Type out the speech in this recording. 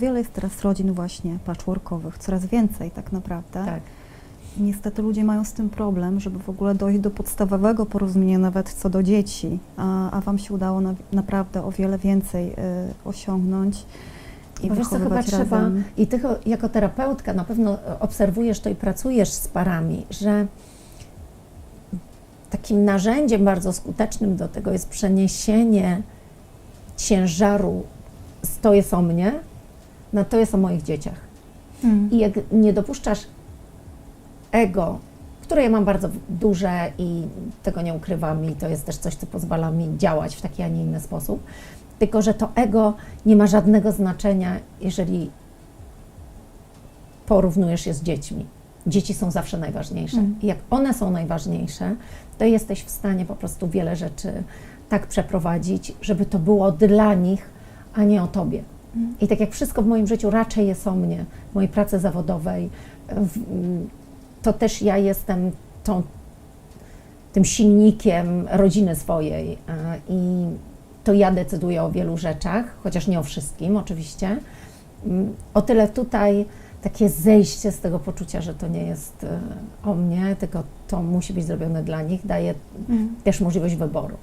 Wiele jest teraz rodzin właśnie patchworkowych, coraz więcej tak naprawdę. Tak. I niestety ludzie mają z tym problem, żeby w ogóle dojść do podstawowego porozumienia nawet co do dzieci, a, a Wam się udało na, naprawdę o wiele więcej y, osiągnąć i Bo wiesz co, chyba wychowywać trzeba, razem. i ty jako terapeutka na pewno obserwujesz to i pracujesz z parami, że takim narzędziem bardzo skutecznym do tego jest przeniesienie ciężaru jest o mnie na to jest o moich dzieciach. Mm. I jak nie dopuszczasz ego, które ja mam bardzo duże i tego nie ukrywam i to jest też coś, co pozwala mi działać w taki, a nie inny sposób, tylko że to ego nie ma żadnego znaczenia, jeżeli porównujesz je z dziećmi. Dzieci są zawsze najważniejsze. Mm. I jak one są najważniejsze, to jesteś w stanie po prostu wiele rzeczy tak przeprowadzić, żeby to było dla nich, a nie o tobie. I tak jak wszystko w moim życiu raczej jest o mnie, w mojej pracy zawodowej, w, to też ja jestem tą, tym silnikiem rodziny swojej i to ja decyduję o wielu rzeczach, chociaż nie o wszystkim oczywiście. O tyle tutaj takie zejście z tego poczucia, że to nie jest e, o mnie, tylko to musi być zrobione dla nich, daje Mm. też możliwość wyboru.